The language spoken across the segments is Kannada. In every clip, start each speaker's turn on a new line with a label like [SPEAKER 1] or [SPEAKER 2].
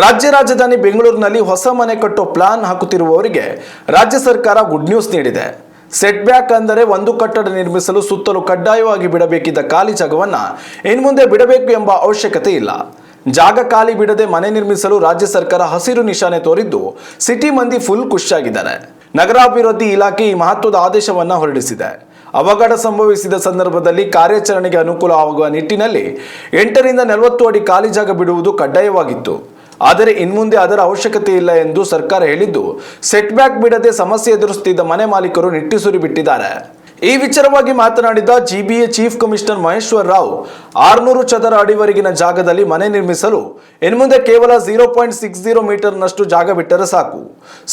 [SPEAKER 1] ರಾಜ್ಯ ರಾಜಧಾನಿ ಬೆಂಗಳೂರಿನಲ್ಲಿ ಹೊಸ ಮನೆ ಕಟ್ಟೋ ಪ್ಲಾನ್ ಹಾಕುತ್ತಿರುವವರಿಗೆ ರಾಜ್ಯ ಸರ್ಕಾರ ಗುಡ್ ನ್ಯೂಸ್ ನೀಡಿದೆ. ಸೆಟ್ ಬ್ಯಾಕ್ ಅಂದರೆ ಒಂದು ಕಟ್ಟಡ ನಿರ್ಮಿಸಲು ಸುತ್ತಲೂ ಕಡ್ಡಾಯವಾಗಿ ಬಿಡಬೇಕಿದ್ದ ಖಾಲಿ ಜಾಗವನ್ನು ಇನ್ಮುಂದೆ ಬಿಡಬೇಕು ಎಂಬ ಅವಶ್ಯಕತೆ ಇಲ್ಲ. ಜಾಗ ಖಾಲಿ ಬಿಡದೆ ಮನೆ ನಿರ್ಮಿಸಲು ರಾಜ್ಯ ಸರ್ಕಾರ ಹಸಿರು ನಿಶಾನೆ ತೋರಿದ್ದು ಸಿಟಿ ಮಂದಿ ಫುಲ್ ಖುಷಿಯಾಗಿದ್ದಾರೆ. ನಗರಾಭಿವೃದ್ಧಿ ಇಲಾಖೆ ಈ ಮಹತ್ವದ ಆದೇಶವನ್ನು ಹೊರಡಿಸಿದೆ. ಅವಘಡ ಸಂಭವಿಸಿದ ಸಂದರ್ಭದಲ್ಲಿ ಕಾರ್ಯಾಚರಣೆಗೆ ಅನುಕೂಲವಾಗುವ ನಿಟ್ಟಿನಲ್ಲಿ ಎಂಟರಿಂದ ನಲವತ್ತು ಅಡಿ ಖಾಲಿ ಜಾಗ ಬಿಡುವುದು ಕಡ್ಡಾಯವಾಗಿತ್ತು. ಆದರೆ ಇನ್ಮುಂದೆ ಅದರ ಅವಶ್ಯಕತೆ ಇಲ್ಲ ಎಂದು ಸರ್ಕಾರ ಹೇಳಿದ್ದು. ಸೆಟ್ ಬ್ಯಾಕ್ ಬಿಡದೆ ಸಮಸ್ಯೆ ಎದುರಿಸುತ್ತಿದ್ದ ಮನೆ ಮಾಲೀಕರು ನಿಟ್ಟುಸಿರು ಬಿಟ್ಟಿದ್ದಾರೆ. ಈ ವಿಚಾರವಾಗಿ ಮಾತನಾಡಿದ GBA chief commissioner Maheshwar Rao, ಆರ್ನೂರು ಚದರ ಅಡಿವರೆಗಿನ ಜಾಗದಲ್ಲಿ ಮನೆ ನಿರ್ಮಿಸಲು ಇನ್ಮುಂದೆ ಕೇವಲ ಜೀರೋ ಪಾಯಿಂಟ್ ಸಿಕ್ಸ್ ಜೀರೋ ಮೀಟರ್ನಷ್ಟು ಜಾಗ ಬಿಟ್ಟರೆ ಸಾಕು.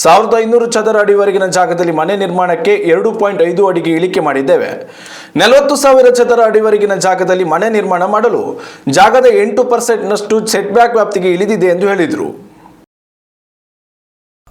[SPEAKER 1] ಸಾವಿರದ ಐನೂರು ಚದರ ಅಡಿವರೆಗಿನ ಜಾಗದಲ್ಲಿ ಮನೆ ನಿರ್ಮಾಣಕ್ಕೆ ಎರಡು ಪಾಯಿಂಟ್ ಐದು ಅಡಿಗೆ ಇಳಿಕೆ ಮಾಡಿದ್ದೇವೆ. ನಲವತ್ತು ಸಾವಿರ ಚದರ ಅಡಿವರೆಗಿನ ಜಾಗದಲ್ಲಿ ಮನೆ ನಿರ್ಮಾಣ ಮಾಡಲು ಜಾಗದ ಎಂಟು ಪರ್ಸೆಂಟ್ನಷ್ಟು ಸೆಟ್ ಬ್ಯಾಕ್ ವ್ಯಾಪ್ತಿಗೆ ಇಳಿದಿದೆ ಎಂದು ಹೇಳಿದರು.